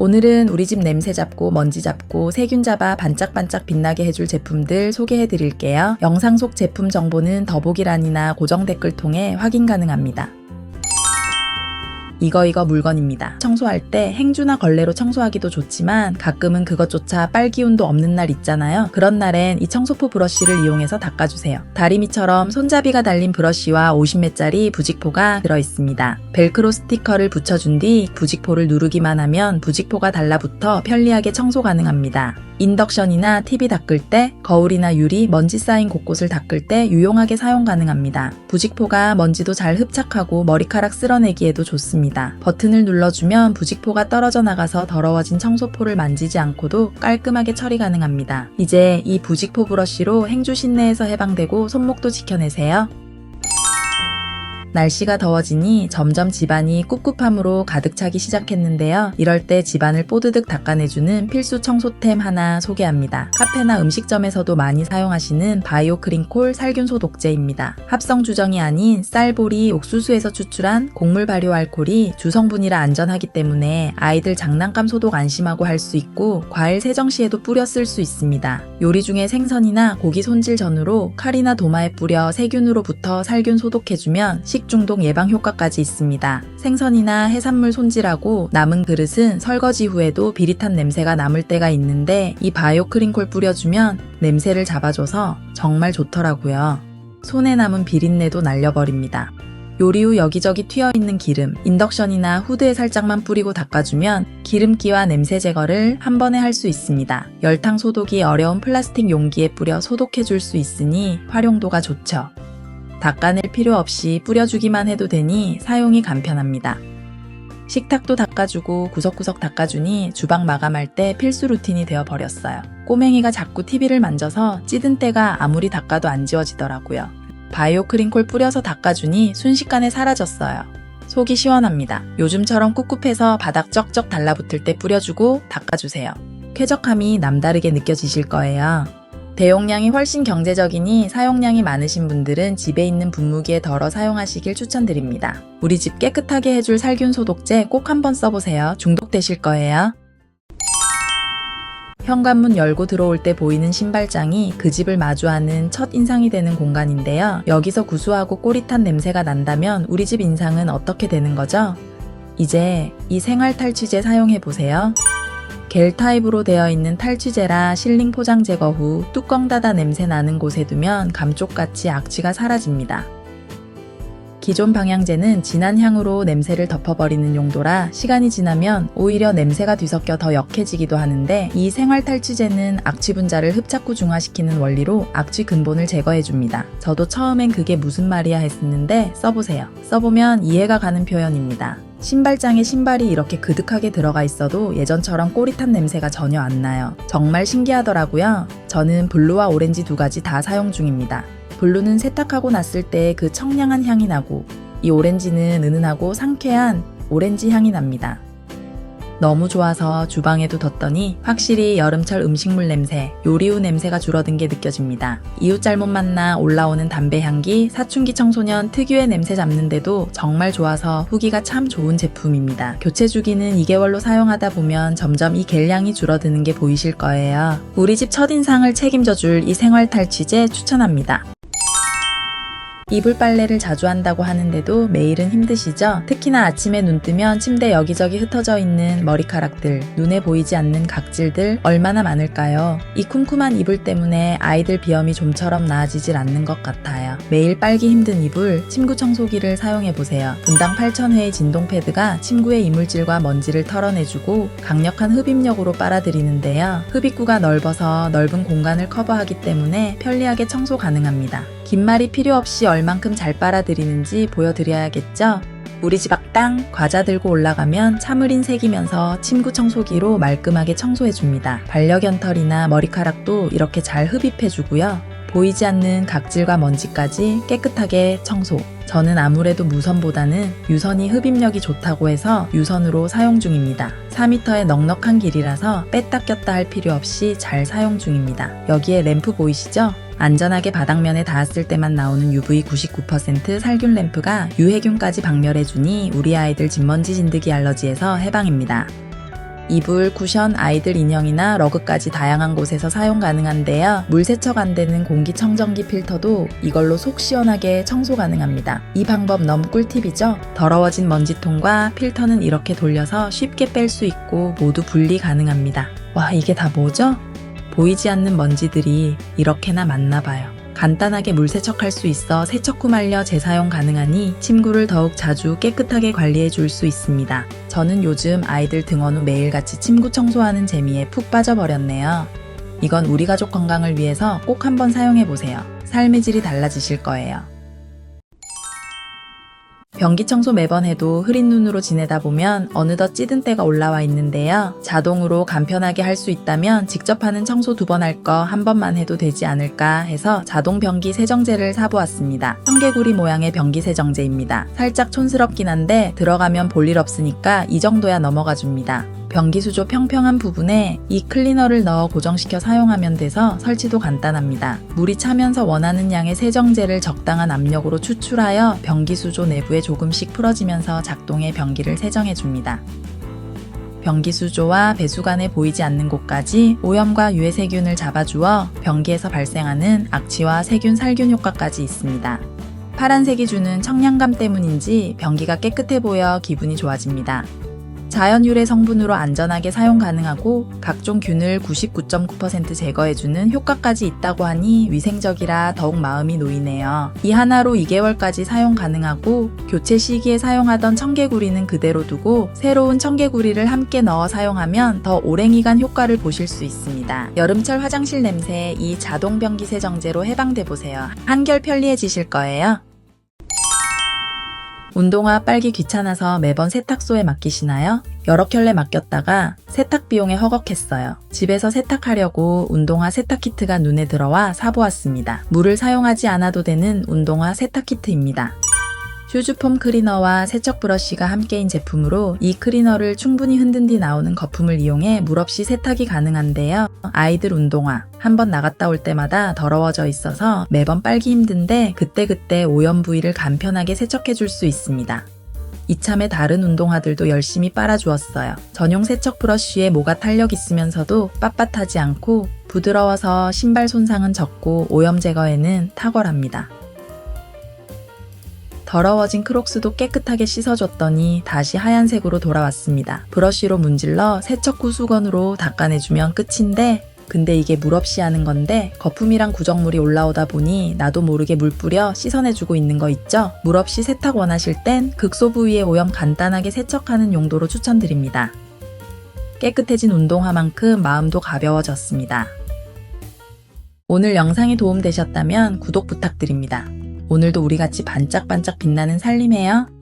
오늘은 우리 집 냄새 잡고 먼지 잡고 세균 잡아 반짝반짝 빛나게 해줄 제품들 소개해 드릴게요. 영상 속 제품 정보는 더보기란이나 고정 댓글 통해 확인 가능합니다. 이거 이거 물건입니다. 청소할 때 행주나 걸레로 청소하기도 좋지만 가끔은 그것조차 빨기운도 없는 날 있잖아요. 그런 날엔 이 청소포 브러쉬를 이용해서 닦아주세요. 다리미처럼 손잡이가 달린 브러쉬와 50매짜리 부직포가 들어있습니다. 벨크로 스티커를 붙여준 뒤 부직포를 누르기만 하면 부직포가 달라붙어 편리하게 청소 가능합니다. 인덕션이나 TV 닦을 때, 거울이나 유리, 먼지 쌓인 곳곳을 닦을 때 유용하게 사용 가능합니다. 부직포가 먼지도 잘 흡착하고 머리카락 쓸어내기에도 좋습니다. 버튼을 눌러주면 부직포가 떨어져 나가서 더러워진 청소포를 만지지 않고도 깔끔하게 처리 가능합니다. 이제 이 부직포 브러쉬로 행주 실내에서 해방되고 손목도 지켜내세요. 날씨가 더워지니 점점 집안이 꿉꿉함으로 가득 차기 시작했는데요. 이럴 때 집안을 뽀드득 닦아내주는 필수 청소템 하나 소개합니다. 카페나 음식점에서도 많이 사용하시는 바이오 크린콜 살균 소독제입니다. 합성 주정이 아닌 쌀보리, 옥수수에서 추출한 곡물 발효 알코올이 주성분이라 안전하기 때문에 아이들 장난감 소독 안심하고 할 수 있고 과일 세정 시에도 뿌려 쓸 수 있습니다. 요리 중에 생선이나 고기 손질 전후로 칼이나 도마에 뿌려 세균으로부터 살균 소독해주면 식 중독 예방 효과까지 있습니다. 생선이나 해산물 손질하고 남은 그릇은 설거지 후에도 비릿한 냄새가 남을 때가 있는데 이 바이오 크린콜 뿌려주면 냄새를 잡아줘서 정말 좋더라고요. 손에 남은 비린내도 날려버립니다. 요리 후 여기저기 튀어 있는 기름, 인덕션이나 후드에 살짝만 뿌리고 닦아주면 기름기와 냄새 제거를 한 번에 할 수 있습니다. 열탕 소독이 어려운 플라스틱 용기에 뿌려 소독해 줄 수 있으니 활용도가 좋죠. 닦아낼 필요 없이 뿌려주기만 해도 되니 사용이 간편합니다. 식탁도 닦아주고 구석구석 닦아주니 주방 마감할 때 필수 루틴이 되어 버렸어요. 꼬맹이가 자꾸 TV를 만져서 찌든 때가 아무리 닦아도 안 지워지더라고요. 바이오 크린콜 뿌려서 닦아주니 순식간에 사라졌어요. 속이 시원합니다. 요즘처럼 꿉꿉해서 바닥 쩍쩍 달라붙을 때 뿌려주고 닦아주세요. 쾌적함이 남다르게 느껴지실 거예요. 대용량이 훨씬 경제적이니 사용량이 많으신 분들은 집에 있는 분무기에 덜어 사용하시길 추천드립니다. 우리 집 깨끗하게 해줄 살균 소독제 꼭 한번 써보세요. 중독되실 거예요. 현관문 열고 들어올 때 보이는 신발장이 그 집을 마주하는 첫 인상이 되는 공간인데요. 여기서 구수하고 꼬릿한 냄새가 난다면 우리 집 인상은 어떻게 되는 거죠? 이제 이 생활 탈취제 사용해 보세요. 겔 타입으로 되어 있는 탈취제라 실링 포장 제거 후 뚜껑 닫아 냄새 나는 곳에 두면 감쪽같이 악취가 사라집니다. 기존 방향제는 진한 향으로 냄새를 덮어버리는 용도라 시간이 지나면 오히려 냄새가 뒤섞여 더 역해지기도 하는데 이 생활 탈취제는 악취 분자를 흡착 후 중화시키는 원리로 악취 근본을 제거해줍니다. 저도 처음엔 그게 무슨 말이야 했었는데 써보세요. 써보면 이해가 가는 표현입니다. 신발장에 신발이 이렇게 그득하게 들어가 있어도 예전처럼 꼬릿한 냄새가 전혀 안 나요. 정말 신기하더라고요. 저는 블루와 오렌지 두 가지 다 사용 중입니다. 블루는 세탁하고 났을 때 그 청량한 향이 나고 이 오렌지는 은은하고 상쾌한 오렌지 향이 납니다. 너무 좋아서 주방에도 뒀더니 확실히 여름철 음식물 냄새, 요리 후 냄새가 줄어든 게 느껴집니다. 이웃 잘못 만나 올라오는 담배 향기, 사춘기 청소년 특유의 냄새 잡는데도 정말 좋아서 후기가 참 좋은 제품입니다. 교체 주기는 2개월로 사용하다 보면 점점 이 겔량이 줄어드는 게 보이실 거예요. 우리 집 첫인상을 책임져 줄 이 생활 탈취제 추천합니다. 이불 빨래를 자주 한다고 하는데도 매일은 힘드시죠? 특히나 아침에 눈 뜨면 침대 여기저기 흩어져 있는 머리카락들, 눈에 보이지 않는 각질들 얼마나 많을까요? 이 쿰쿰한 이불 때문에 아이들 비염이 좀처럼 나아지질 않는 것 같아요. 매일 빨기 힘든 이불, 침구 청소기를 사용해보세요. 분당 8,000회의 진동 패드가 침구의 이물질과 먼지를 털어내주고 강력한 흡입력으로 빨아들이는데요. 흡입구가 넓어서 넓은 공간을 커버하기 때문에 편리하게 청소 가능합니다. 긴 말이 필요 없이 얼만큼 잘 빨아들이는지 보여드려야겠죠? 우리 집 악당 과자 들고 올라가면 차무린 새기면서 침구 청소기로 말끔하게 청소해줍니다. 반려견 털이나 머리카락도 이렇게 잘 흡입해주고요. 보이지 않는 각질과 먼지까지 깨끗하게 청소. 저는 아무래도 무선보다는 유선이 흡입력이 좋다고 해서 유선으로 사용 중입니다. 4m의 넉넉한 길이라서 뺐다 꼈다 할 필요 없이 잘 사용 중입니다. 여기에 램프 보이시죠? 안전하게 바닥면에 닿았을 때만 나오는 UV 99% 살균 램프가 유해균까지 박멸해주니 우리 아이들 진먼지 진드기 알러지에서 해방입니다. 이불, 쿠션, 아이들 인형이나 러그까지 다양한 곳에서 사용 가능한데요. 물 세척 안 되는 공기청정기 필터도 이걸로 속 시원하게 청소 가능합니다. 이 방법 너무 꿀팁이죠? 더러워진 먼지통과 필터는 이렇게 돌려서 쉽게 뺄 수 있고 모두 분리 가능합니다. 와, 이게 다 뭐죠? 보이지 않는 먼지들이 이렇게나 많나 봐요. 간단하게 물 세척할 수 있어 세척 후 말려 재사용 가능하니 침구를 더욱 자주 깨끗하게 관리해 줄 수 있습니다. 저는 요즘 아이들 등원 후 매일같이 침구 청소하는 재미에 푹 빠져버렸네요. 이건 우리 가족 건강을 위해서 꼭 한번 사용해 보세요. 삶의 질이 달라지실 거예요. 변기 청소 매번 해도 흐린 눈으로 지내다 보면 어느덧 찌든 때가 올라와 있는데요. 자동으로 간편하게 할 수 있다면 직접 하는 청소 두 번 할 거 한 번만 해도 되지 않을까 해서 자동 변기 세정제를 사보았습니다. 청개구리 모양의 변기 세정제입니다. 살짝 촌스럽긴 한데 들어가면 볼일 없으니까 이 정도야 넘어가 줍니다. 변기 수조 평평한 부분에 이 클리너를 넣어 고정시켜 사용하면 돼서 설치도 간단합니다. 물이 차면서 원하는 양의 세정제를 적당한 압력으로 추출하여 변기 수조 내부에 조금씩 풀어지면서 작동해 변기를 세정해 줍니다. 변기 수조와 배수관에 보이지 않는 곳까지 오염과 유해 세균을 잡아주어 변기에서 발생하는 악취와 세균 살균 효과까지 있습니다. 파란색이 주는 청량감 때문인지 변기가 깨끗해 보여 기분이 좋아집니다. 자연 유래 성분으로 안전하게 사용 가능하고 각종 균을 99.9% 제거해주는 효과까지 있다고 하니 위생적이라 더욱 마음이 놓이네요. 이 하나로 2개월까지 사용 가능하고 교체 시기에 사용하던 청개구리는 그대로 두고 새로운 청개구리를 함께 넣어 사용하면 더 오랜 기간 효과를 보실 수 있습니다. 여름철 화장실 냄새 이 자동 변기 세정제로 해방돼 보세요. 한결 편리해지실 거예요. 운동화 빨기 귀찮아서 매번 세탁소에 맡기시나요? 여러 켤레 맡겼다가 세탁 비용에 허걱했어요. 집에서 세탁하려고 운동화 세탁 키트가 눈에 들어와 사보았습니다. 물을 사용하지 않아도 되는 운동화 세탁 키트입니다. 휴즈폼 클리너와 세척 브러쉬가 함께인 제품으로 이 클리너를 충분히 흔든 뒤 나오는 거품을 이용해 물 없이 세탁이 가능한데요. 아이들 운동화 한번 나갔다 올 때마다 더러워져 있어서 매번 빨기 힘든데 그때그때 오염 부위를 간편하게 세척해 줄 수 있습니다. 이참에 다른 운동화들도 열심히 빨아주었어요. 전용 세척 브러쉬에 모가 탄력 있으면서도 빳빳하지 않고 부드러워서 신발 손상은 적고 오염 제거에는 탁월합니다. 더러워진 크록스도 깨끗하게 씻어줬더니 다시 하얀색으로 돌아왔습니다. 브러쉬로 문질러 세척 후 수건으로 닦아내주면 끝인데 근데 이게 물 없이 하는 건데 거품이랑 구정물이 올라오다 보니 나도 모르게 물 뿌려 씻어내주고 있는 거 있죠? 물 없이 세탁 원하실 땐 극소 부위의 오염 간단하게 세척하는 용도로 추천드립니다. 깨끗해진 운동화만큼 마음도 가벼워졌습니다. 오늘 영상이 도움되셨다면 구독 부탁드립니다. 오늘도 우리 같이 반짝반짝 빛나는 살림해요.